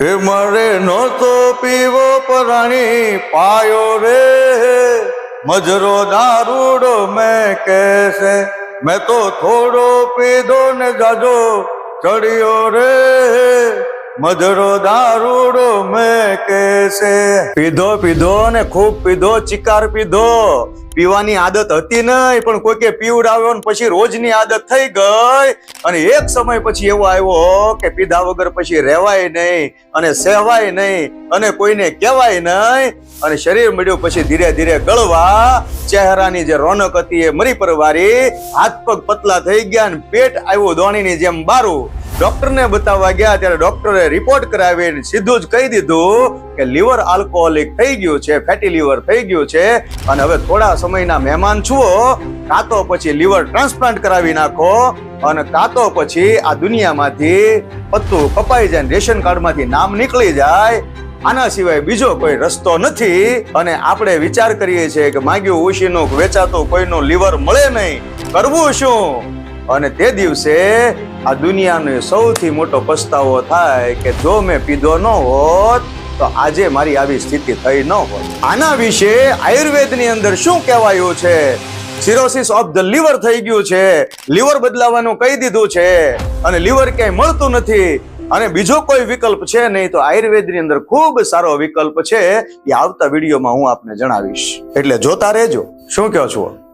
હે મારે નહોતો પીવો પરાણી, પાયો રે. મજરો દારૂડો મેં કેસે મેં તો થોડો પીધો ને જાજો ચડ્યો રે. મજરો દારૂડો મેં કેસે પીધો પીધો ને ખૂબ પીધો, ચિકાર પીધો. પીવાની આદત હતી નહીં, પણ કોઈકે પીવડાવ્યો ને પછી રોજની આદત થઈ ગઈ. અને એક સમય પછી એવો આવ્યો કે પીધા વગર પછી રહેવાય નહીં અને સહેવાય નહીં અને કોઈને કહેવાય નહીં. અને શરીર મળ્યું પછી ધીરે ધીરે ગળવા. ચહેરાની જે રોનક હતી એ મરી પરવારી. હાથ પગ પતલા થઈ ગયા ને પેટ આવ્યું દોણીની જેમ બારું. ડોક્ટરને બતાવવા ગયા ત્યારે ડોક્ટરે રિપોર્ટ કરાવીને સીધું જ કહી દીધું કે લીવર આલ્કોહોલિક થઈ ગયું છે ફેટી લીવર થઈ ગયું છે. અને હવે થોડા સમયના મહેમાન છુઓ કાં તો પછી લીવર ટ્રાન્સપ્લાન્ટ કરાવી નાખો અને કાં તો પછી આ દુનિયામાંથી પત્તું કપાઈ જાય રેશન કાર્ડમાંથી નામ નીકળી જાય. આના સિવાય બીજો કોઈ રસ્તો નથી. અને આપણે વિચાર કરીએ છીએ કે માગ્યું ઉશીનું વેચાતું કોઈનું લીવર મળે નહીં. કરવું શું? અને તે દિવસે આ દુનિયાનો સૌથી મોટો પસ્તાવો થાય કે જો મેં પીધો ન હોત, તો આજે મારી આવી સ્થિતિ થઈ ન હોત. આના વિશે આયુર્વેદની અંદર શું કહેવાયું છે? સિરોસિસ ઓફ ધ લીવર થઈ ગયું છે. લીવર બદલાવાનું કહી દીધું છે. અને લીવર ક્યાંય મળતું નથી. અને બીજો કોઈ વિકલ્પ છે નહીં, તો આયુર્વેદની અંદર ખૂબ સારો વિકલ્પ છે. એ આવતા વિડીયોમાં હું આપને જણાવીશ. એટલે જોતા રહેજો. શું કહો છો?